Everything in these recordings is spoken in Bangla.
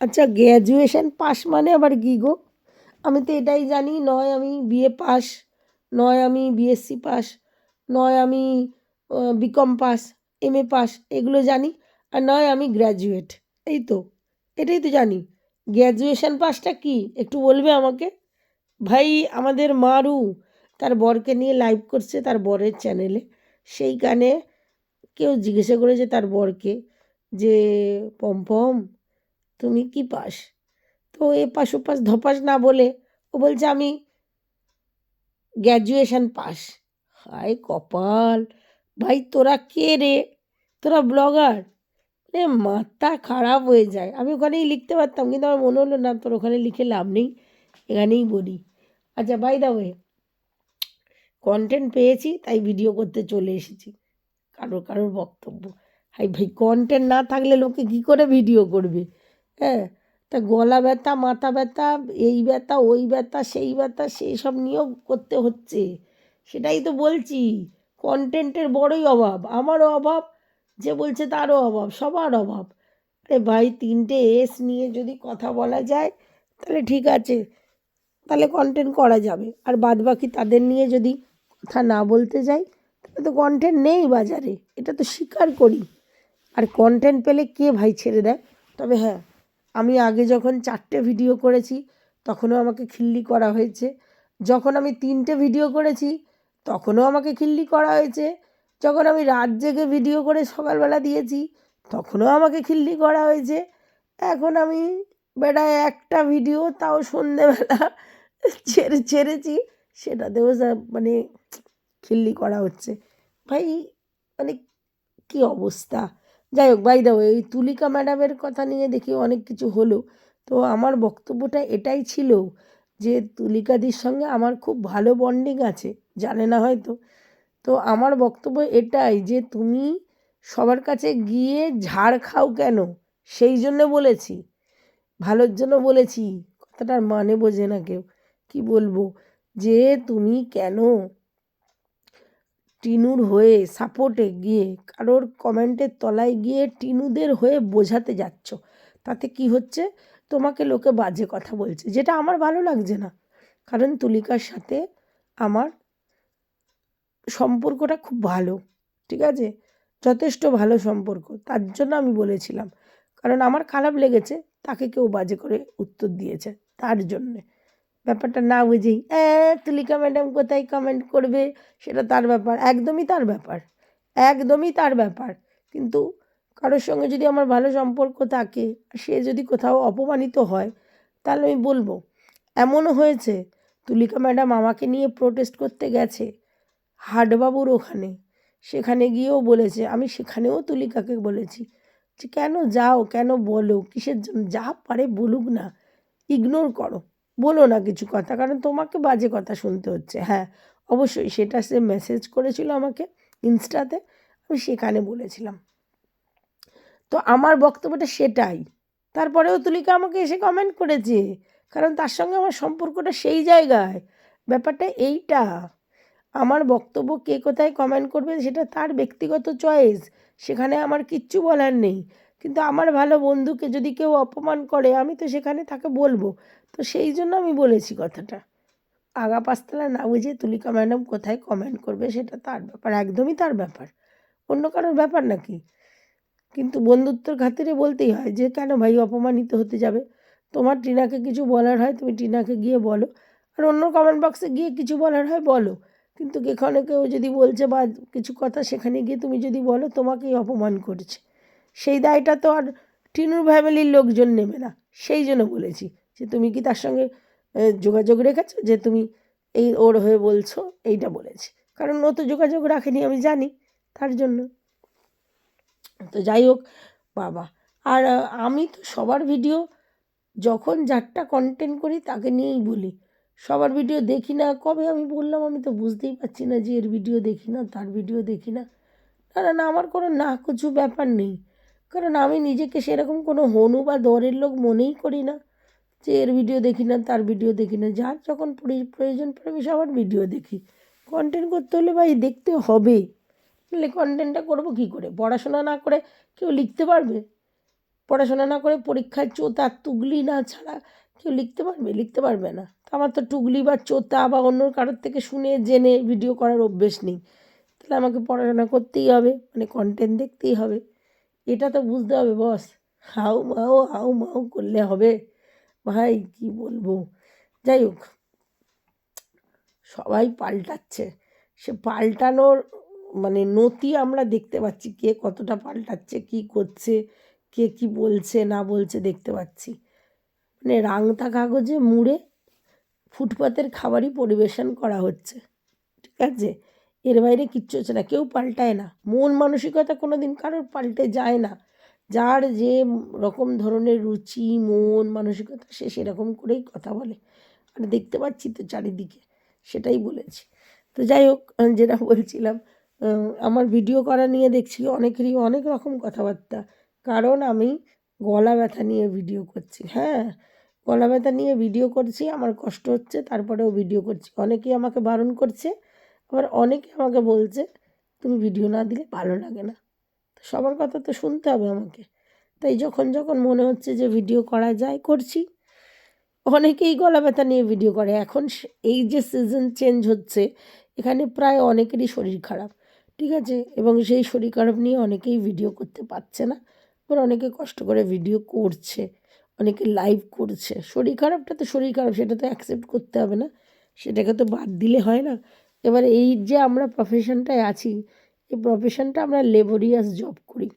আচ্ছা গ্র্যাজুয়েশন পাস মানে আবার কী গো? আমি তো এটাই জানি, নয় আমি বিএ পাস নয় আমি বিএসসি পাস নয় আমি BCom pass M A pass এগুলো জানি আর নয় আমি গ্র্যাজুয়েট এই তো, এটাই তো জানি। গ্র্যাজুয়েশন পাসটা কি? একটু বলবে আমাকে? ভাই, আমাদের মারু, তার বরকে নিয়ে লাইভ করছে তার বরের চ্যানেলে সেইখানে কেউ জিজ্ঞাসা করেছে তার বরকে যে পম্পম তুমি কি পাস তো এ পাশ ও পাশ ধপাস না বলে? ও বলছে আমি গ্র্যাজুয়েশন পাস। হায় কপাল! ভাই তোরা কে রে? তোরা ব্লগার? রে মাথা খারাপ হয়ে যায়। আমি ওখানেই লিখতে পারতাম, কিন্তু আমার মনে হলো না, তোর ওখানে লিখে লাভ নেই। এখানেই বলি। আচ্ছা বাই দা ওয়ে কন্টেন্ট পেয়েছি, তাই ভিডিও করতে চলে এসেছি। কারোর কারোর বক্তব্য। হাই ভাই কন্টেন্ট না থাকলে লোকে কী করে ভিডিও করবে? হ্যাঁ তা গলা ব্যথা, মাথা ব্যথা, এই ব্যথা, ওই ব্যথা, সেই ব্যথা সেই সব নিয়েও করতে হচ্ছে। সেটাই তো বলছি। কন্টেন্টের বড়ই অভাব। আমারও অভাব, যে বলছে তারও অভাব, সবার অভাব। আরে ভাই, তিনটে এস নিয়ে যদি কথা বলা যায়, তাহলে ঠিক আছে। তাহলে কন্টেন্ট করা যাবে। আর বাদ বাকি তাদের নিয়ে যদি কথা না বলতে যাই, তাহলে তো কন্টেন্ট নেই বাজারে। এটা তো স্বীকার করি। আর কন্টেন্ট পেলে কে ভাই ছেড়ে দেয়? তবে হ্যাঁ আমি আগে যখন চারটে ভিডিও করেছি, তখনও আমাকে খিল্লি করা হয়েছে। যখন আমি তিনটে ভিডিও করেছি, তখনও আমাকে খিল্লি করা হয়েছে। যখন আমি রাত জেগে ভিডিও করে সকালবেলা দিয়েছি, তখনও আমাকে খিল্লি করা হয়েছে। এখন আমি বেড়ায় একটা ভিডিও তাও সন্ধেবেলা ছেড়ে, ছেড়েছি, সেটাতেও মানে খিল্লি করা হচ্ছে। ভাই মানে কী অবস্থা? যাই হোক বাই দাও এই তুলিকা ম্যাডামের কথা নিয়ে দেখি অনেক কিছু হলো। তো আমার বক্তব্যটা এটাই ছিল যে তুলিকাদির সঙ্গে আমার খুব ভালো বন্ডিং আছে, জানে না হয়তো। তো আমার বক্তব্য এটাই যে তুমি সবার কাছে গিয়ে ঝাড় খাও কেন? সেই জন্য বলেছি। ভালোর জন্য বলেছি। কথাটার মানে বোঝে না কেউ। কি বলব? যে তুমি কেন টিনুর হয়ে সাপোর্টে গিয়ে, কারোর কমেন্টের তলায় গিয়ে টিনুদের হয়ে বোঝাতে যাচ্ছ, তাতে কি হচ্ছে? তোমাকে লোকে বাজে কথা বলছে, যেটা আমার ভালো লাগছে না। কারণ তুলিকার সাথে আমার সম্পর্কটা খুব ভালো, ঠিক আছে? যথেষ্ট ভালো সম্পর্ক, তার জন্য আমি বলেছিলাম। কারণ আমার খারাপ লেগেছে, তাকে কেউ বাজে করে উত্তর দিয়েছে, তার জন্যে। ব্যাপারটা না বুঝেই হ্যাঁ তুলিকা ম্যাডাম কোথায় কমেন্ট করবে? সেটা তার ব্যাপার, একদমই তার ব্যাপার, একদমই তার ব্যাপার। কিন্তু কারোর সঙ্গে যদি আমার ভালো সম্পর্ক থাকে, সে যদি কোথাও অপমানিত হয়, তাহলে আমি বলব, এমনও হয়েছে, তুলিকা ম্যাডাম আমাকে নিয়ে প্রোটেস্ট করতে গেছে, হাটবাবুর ওখানে। সেখানে গিয়েও বলেছে, আমি সেখানেও তুলিকাকে বলেছি যে, কেন যাও, কেন বলো, কিসের যা পারে বলুক না ইগনোর করো। বলো না কিছু কথা, কারণ তোমাকে বাজে কথা শুনতে হচ্ছে। হ্যাঁ অবশ্যই সেটা সে মেসেজ করেছিল আমাকে ইনস্টাতে, আমি সেখানে বলেছিলাম। তো আমার বক্তব্যটা সেটাই। তারপরেও তুলিকা আমাকে এসে কমেন্ট করেছে, কারণ তার সঙ্গে আমার সম্পর্কটা সেই জায়গায়। ব্যাপারটা এইটা। আমার বক্তব্য কে কোথায় কমেন্ট করবে সেটা তার ব্যক্তিগত চয়েস সেখানে আমার কিচ্ছু বলার নেই। কিন্তু আমার ভালো বন্ধুকে যদি কেউ অপমান করে, আমি তো সেখানে তাকে বলব। তো সেই জন্য আমি বলেছি কথাটা। আগা পাঁচতলা না বুঝে তুলিকা ম্যাডাম কোথায় কমেন্ট করবে সেটা তার ব্যাপার, একদমই তার ব্যাপার। অন্য কারোর ব্যাপার নাকি? কিন্তু বন্ধুত্বর খাতিরে বলতেই হয় যে, কেন ভাই অপমানিত হতে যাবে? তোমার টিনাকে কিছু বলার হয়, তুমি টিনাকে গিয়ে বলো। আর অন্য কমেন্ট বক্সে গিয়ে কিছু বলার হয়, বলো। কিন্তু এখানে কেউ যদি বলছে বা কিছু কথা সেখানে গিয়ে তুমি যদি বলো, তোমাকেই অপমান করছে। সেই দায়টা তো আর টিনুর ফ্যামিলির লোকজন নেবে না। সেই জন্য বলেছি। যে তুমি কি তার সঙ্গে যোগাযোগ রেখেছো? যে তুমি এই ওর হয়ে বলছো, এইটা বলেছি। কারণ ও তো যোগাযোগ রাখেনি, আমি জানি তার জন্য। তো যাই হোক, বাবা। আর আমি তো সবার ভিডিও যখন যারটা কন্টেন্ট করি তাকে নিয়েই বলি। সবার ভিডিও দেখি না, কবে আমি বললাম আমি তো বুঝতেই পারছি না যে এর ভিডিও দেখি না, তার ভিডিও দেখি না না, আমার কোনো না কিছু ব্যাপার নেই। কারণ আমি নিজেকে সেরকম কোনো হনু বা দরের লোক মনেই করি না। যে এর ভিডিও দেখি না, তার ভিডিও দেখি না। যার যখন প্রয়োজ- প্রয়োজন পড়ে আমি সবার ভিডিও দেখি। কন্টেন্ট করতে হলে ভাই দেখতে হবে। নাহলে কন্টেন্টটা করব কী করে? পড়াশোনা না করে কেউ লিখতে পারবে? পড়াশোনা না করে পরীক্ষায় চোতা তুগলি না ছাড়া কেউ লিখতে পারবে? লিখতে পারবে না। তো আমার তো টুগলি বা চোতা বা অন্য কারোর থেকে শুনে, জেনে ভিডিও করার অভ্যেস নেই। তাহলে আমাকে পড়াশোনা করতেই হবে মানে কন্টেন্ট দেখতেই হবে। এটা তো বুঝতে হবে বস হাউ মাউ হাউ মাউ করলে হবে। ভাই, কি বলব? যাই হোক, সবাই পাল্টাচ্ছে। সে পাল্টানোর মানে নতি আমরা দেখতে পাচ্ছি, কে কতটা পাল্টাচ্ছে, কি করছে, কে কি বলছে, না বলছে দেখতে পাচ্ছি। মানে রাংতা কাগজে মুড়ে ফুটপাতের খাবারই পরিবেশন করা হচ্ছে, ঠিক আছে? এর বাইরে কিচ্ছু হচ্ছে না, কেউ পাল্টায় না। মন মানসিকতা কোনো দিন কারোর পাল্টে যায় না। যার যে রকম ধরনের রুচি, মন, মানসিকতা, সে সেরকম করেই কথা বলে। আর দেখতে পাচ্ছি তো চারিদিকে, সেটাই বলেছি। তো যাই হোক যেটা বলছিলাম আমার ভিডিও করা নিয়ে দেখছি অনেকেরই অনেক রকম কথাবার্তা। কারণ আমি গলা ব্যথা নিয়ে ভিডিও করছি হ্যাঁ। গলা ব্যথা নিয়ে ভিডিও করছি, আমার কষ্ট হচ্ছে, তারপরেও ভিডিও করছি। অনেকেই আমাকে বারণ করছে, আবার অনেকে আমাকে বলছে, তুমি ভিডিও না দিলে ভালো লাগে না। সবার কথা তো শুনতে হবে আমাকে। তাই যখন যখন মনে হচ্ছে যে ভিডিও করা যায়, করছি। অনেকেই গলা ব্যথা নিয়ে ভিডিও করে। এখন এই যে সিজন চেঞ্জ হচ্ছে, এখানে প্রায় অনেকেরই শরীর খারাপ, ঠিক আছে? এবং সেই শরীর খারাপ নিয়ে অনেকেই ভিডিও করতে পারছে না। আবার অনেকে কষ্ট করে ভিডিও করছে, অনেকে লাইভ করছে। শরীর খারাপটা তো শরীর খারাপ, সেটা তো অ্যাকসেপ্ট করতে হবে না। সেটাকে তো বাদ দিলে হয় না। এবার এই যে আমরা প্রফেশনটায় আছি এই প্রফেশনটা আমরা লেবরিয়াস জব করি।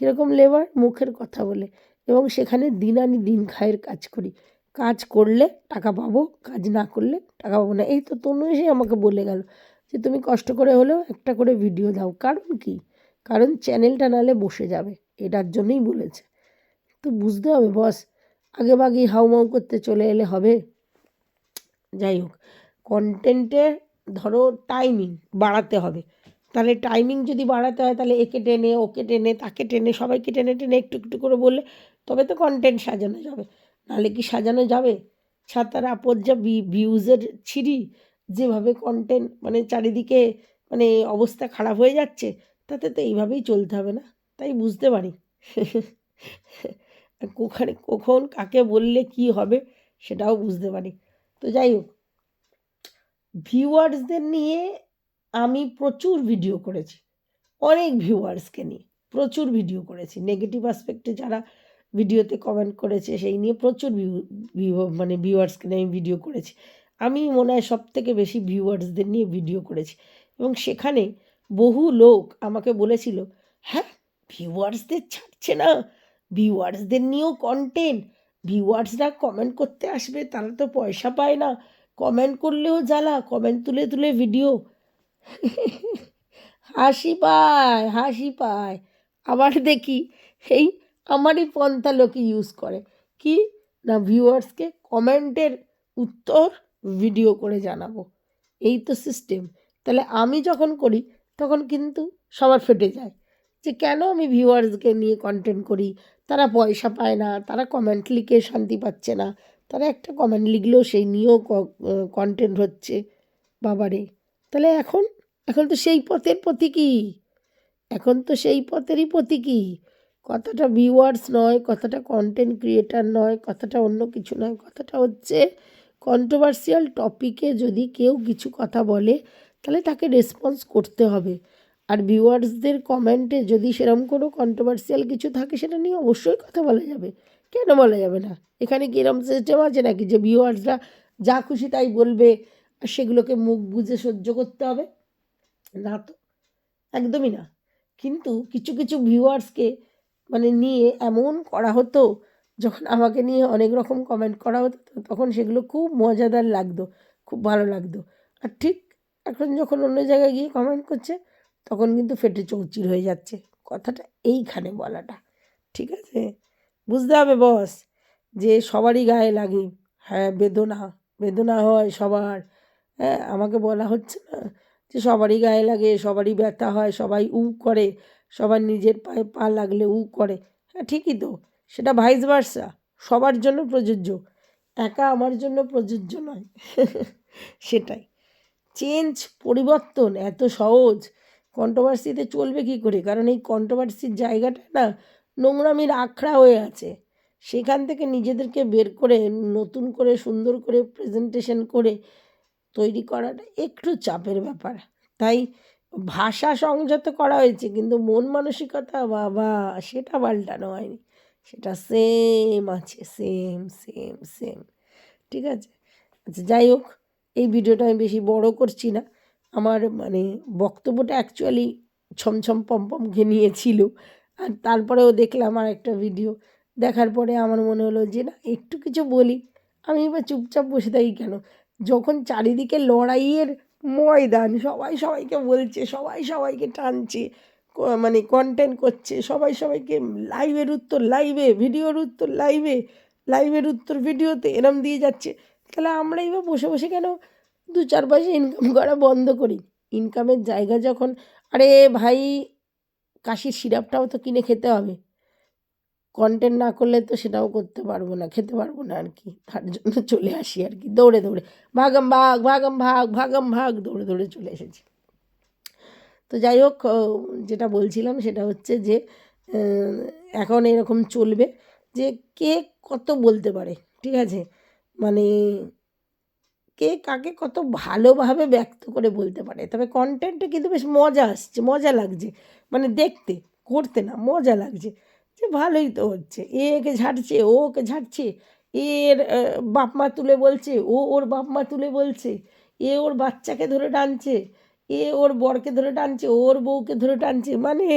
কীরকম লেবার মুখের কথা বলে। এবং সেখানে দিন আনি দিন খায়ের কাজ করি। কাজ করলে টাকা পাবো, কাজ না করলে টাকা পাবো না। এই তো তনু এসে আমাকে বলে গেল যে, তুমি কষ্ট করে হলেও একটা করে ভিডিও দাও। কারণ কি? কারণ চ্যানেলটা নালে বসে যাবে। এটার জন্যই বলেছে। তো বুঝতে হবে বস আগে বাগেই হাউমাউ করতে চলে এলে হবে। যাই হোক কন্টেন্টে ধরো টাইমিং বাড়াতে হবে। তাহলে টাইমিং যদি বাড়াতে হয়, তাহলে একে টেনে, ওকে টেনে, তাকে টেনে, সবাইকে টেনে টেনে একটু একটু করে বললে তবে তো কন্টেন্ট সাজানো যাবে। নাহলে কি সাজানো যাবে? ছাতার আপদ যা ভিউজের ছিঁড়ি, যেভাবে কন্টেন্ট মানে চারিদিকে মানে অবস্থা খারাপ হয়ে যাচ্ছে, তাতে তো এইভাবেই চলতে হবে না? তাই বুঝতে পারি। কোখানে, কখন কাকে বললে কি হবে সেটাও বুঝতে পারি। তো যাই হোক ভিউয়ার্সদের নিয়ে আমি প্রচুর ভিডিও করেছি। অনেক ভিউয়ার্সকে নিয়ে প্রচুর ভিডিও করেছি। নেগেটিভ আসপেক্টে যারা ভিডিওতে কমেন্ট করেছে, সেই নিয়ে প্রচুর ভিউ মানে ভিউয়ার্সকে নিয়ে আমি ভিডিও করেছি। আমি মনে হয় সব থেকে বেশি ভিউয়ার্সদের নিয়ে ভিডিও করেছি। এবং সেখানে বহু লোক আমাকে বলেছিল হ্যাঁ ভিউয়ার্সদের ছাড়ছে না। ভিউয়ার্সদের নিয়েও কন্টেন্ট ভিউয়ার্সরা কমেন্ট করতে আসবে, তারা তো পয়সা পায় না। কমেন্ট করলেও জ্বালা কমেন্ট তুলে তুলে ভিডিও হাসি পায় হাসি পায়। আবার দেখি এই আমারই পন্থা লোকে ইউজ করে। কি? না ভিউয়ার্সকে কমেন্টের উত্তর ভিডিও করে জানাব। এই তো সিস্টেম তাহলে আমি যখন করি, তখন কিন্তু সবার ফেটে যায়। যে কেন আমি ভিউয়ার্সকে নিয়ে কন্টেন্ট করি? তারা পয়সা পায় না, তারা কমেন্ট লিখে শান্তি পাচ্ছে না। তারা একটা কমেন্ট লিখলেও সেই নিয়েও কন্টেন্ট হচ্ছে। বাবারে। তাহলে এখন এখন তো সেই পথের প্রতীকী। এখন তো সেই পথেরই প্রতীকী। কথাটা ভিউয়ার্স নয়, কথাটা কন্টেন্ট ক্রিয়েটার নয়, কথাটা অন্য কিছু নয়, কথাটা হচ্ছে কন্ট্রোভার্সিয়াল টপিকে যদি কেউ কিছু কথা বলে, তাহলে তাকে রেসপন্স করতে হবে। আর ভিউয়ার্সদের কমেন্টে যদি সেরকম কোনো কন্ট্রোভার্সিয়াল কিছু থাকে, সেটা নিয়ে অবশ্যই কথা বলা যাবে। কেন বলা যাবে না? এখানে কি এরকম সিস্টেম আছে নাকি যে ভিউয়ার্সরা যা খুশি তাই বলবে? আর সেগুলোকে মুখ বুঝে সহ্য করতে হবে। না তো, একদমই না। কিন্তু কিছু কিছু ভিউয়ার্সকে মানে নিয়ে এমন করা হতো, যখন আমাকে নিয়ে অনেক রকম কমেন্ট করা হতো, তখন সেগুলো খুব মজাদার লাগতো, খুব ভালো লাগতো। আর ঠিক এখন যখন অন্য জায়গায় গিয়ে কমেন্ট করছে, তখন কিন্তু ফেটে চৌচির হয়ে যাচ্ছে। কথাটা এইখানে বলাটা, ঠিক আছে? বুঝতে হবে বস যে সবারই গায়ে লাগে হ্যাঁ বেদনা বেদনা হয় সবার। হ্যাঁ আমাকে বলা হচ্ছে না যে সবারই গায়ে লাগে, সবারই ব্যথা হয়, সবাই উ করে, সবার নিজের পায়ে পা লাগলে উ করে। হ্যাঁ ঠিকই তো, সেটা ভাইস ভার্সা সবার জন্য প্রযোজ্য, একা আমার জন্য প্রযোজ্য নয়। সেটাই। চেঞ্জ পরিবর্তন, এত সহজ কন্ট্রোভার্সিতে চলবে কী করে? কারণ এই কন্ট্রোভার্সির জায়গাটা না নোংরামির আখড়া হয়ে আছে। সেখান থেকে নিজেদেরকে বের করে, নতুন করে, সুন্দর করে প্রেজেন্টেশন করে তৈরি করাটা একটু চাপের ব্যাপার। তাই ভাষা সংযত করা হয়েছে, কিন্তু মন মানসিকতা বাবা, সেটা পাল্টানো হয়নি। সেটা সেম আছে সেম সেম সেম ঠিক আছে? আচ্ছা যাই হোক, এই ভিডিওটা আমি বেশি বড় করছি না। আমার মানে বক্তব্যটা অ্যাকচুয়ালি ছমছম পমপম ঘেনিয়েছিল। আর তারপরেও দেখলাম আর একটা ভিডিও দেখার পরে আমার মনে হলো যে, না, একটু কিছু বলি। আমি এবার চুপচাপ বসে থাকি কেন? যখন চারিদিকে লড়াইয়ের ময়দান, সবাই সবাইকে বলছে, সবাই সবাইকে টানছে মানে কন্টেন্ট করছে, সবাই সবাইকে লাইভের উত্তর লাইভে ভিডিওর উত্তর লাইভে লাইভের উত্তর ভিডিওতে এরম দিয়ে যাচ্ছে। তাহলে আমরাই বা বসে বসে কেন দু চার পয়সা ইনকাম করা বন্ধ করি? ইনকামের জায়গা যখন, আরে ভাই, কাশির সিরাপটাও তো কিনে খেতে হবে। কন্টেন্ট না করলে তো সেটাও করতে পারব না, খেতে পারব না আর কি। তার জন্য চলে আসি আর কি, দৌড়ে দৌড়ে। ভাগাম ভাগ ভাগাম ভাগ ভাগাম ভাগ দৌড়ে দৌড়ে চলে এসেছি। তো যাই হোক যেটা বলছিলাম সেটা হচ্ছে যে এখন এরকম চলবে যে কে কত বলতে পারে, ঠিক আছে? মানে কে কাকে কত ভালোভাবে ব্যক্ত করে বলতে পারে। তবে কন্টেন্টে কিন্তু বেশ মজা আসছে, মজা লাগছে। মানে দেখতে, করতে না, মজা লাগছে। যে ভালোই তো হচ্ছে। এ একে ঝাড়ছে, ও ওকে ঝাড়ছে, এর বাপ মা তুলে বলছে, ও ওর বাপ মা তুলে বলছে, এ ওর বাচ্চাকে ধরে টানছে, এ ওর বরকে ধরে টানছে ওর বউকে ধরে টানছে মানে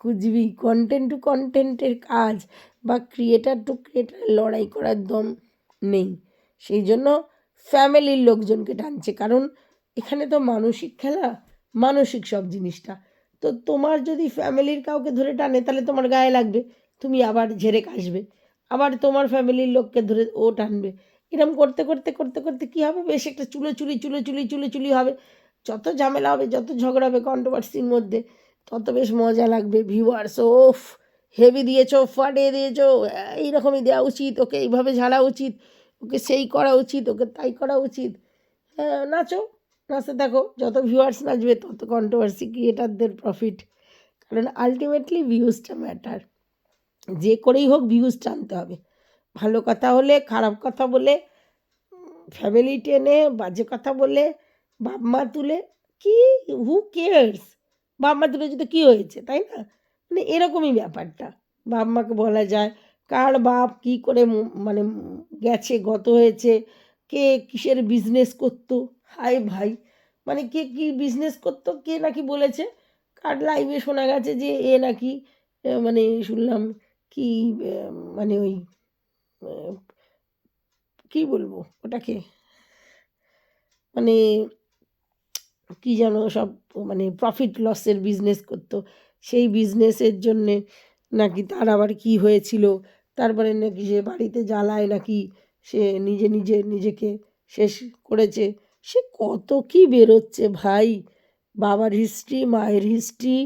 খুঁজবি কন্টেন্ট টু কন্টেন্টের কাজ বা ক্রিয়েটার টু ক্রিয়েটার লড়াই করার দম নেই। সেই জন্য ফ্যামিলির লোকজনকে টানছে, কারণ এখানে তো মানসিক খেলা, মানসিক সব জিনিসটা। তো তোমার যদি ফ্যামিলির কাউকে ধরে টানে, তাহলে তোমার গায়ে লাগবে। তুমি আবার ঝেড়ে কাশবে। আবার তোমার ফ্যামিলির লোককে ধরে ও টানবে। এরম করতে করতে করতে করতে কী হবে? বেশ একটা চুলো চুলি চুলো চুলি চুলো চুলি হবে। যত ঝামেলা হবে, যত ঝগড়া হবে কন্ট্রোভার্সির মধ্যে, তত বেশ মজা লাগবে। ভিউয়ার্স ওফ হেভি দিয়েছ, ফাটিয়ে দিয়েছ। এইরকমই দেওয়া উচিত। ওকে এইভাবে ঝাড়া উচিত। ওকে সেই করা উচিত, ওকে তাই করা উচিত। হ্যাঁ নাচো। নাচতে দেখো, যত ভিউয়ার্স নাচবে তত কন্ট্রোভার্সি ক্রিয়েটারদের প্রফিট কারণ আলটিমেটলি ভিউজটা ম্যাটার যে করেই হোক ভিউজ টানতে হবে। ভালো কথা হলে, খারাপ কথা বলে ফ্যামিলি টেনে, বাজে কথা বলে বাপ মা তুলে, কি? হু কেয়ার্স বাপ মা তুলে যদি কী হয়েছে, তাই না? মানে এরকমই ব্যাপারটা। বাপ মাকে বলা যায়, কার বাপ কী করে মানে গেছে, গত হয়েছে, কে কিসের বিজনেস করতো? হাই ভাই মানে কে কী বিজনেস করতো, কে নাকি বলেছে? কার লাইভে শোনা গেছে যে এ নাকি মানে শুনলাম কি মানে ওই কী বলব ওটাকে? মানে কি যেন সব মানে প্রফিট লসের বিজনেস করতো। সেই বিজনেসের জন্যে নাকি তার আবার কি হয়েছিল? তারপরে নাকি সে বাড়িতে জ্বালায় নাকি সে নিজে নিজে নিজেকে শেষ করেছে? সে কত কি বেরোচ্ছে ভাই? বাবার হিস্ট্রি মায়ের হিস্ট্রি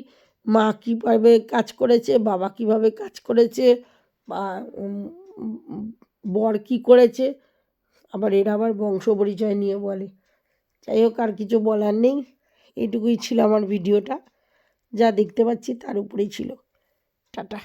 মা কীভাবে কাজ করেছে, বাবা কীভাবে কাজ করেছে, বা বর কী করেছে? আবার এরা আবার বংশ পরিচয় নিয়ে বলে। যাই হোক, আর কিছু বলার নেই। এটুকুই ছিল আমার ভিডিওটা যা দেখতে পাচ্ছি তার উপরেই ছিল। টাটা।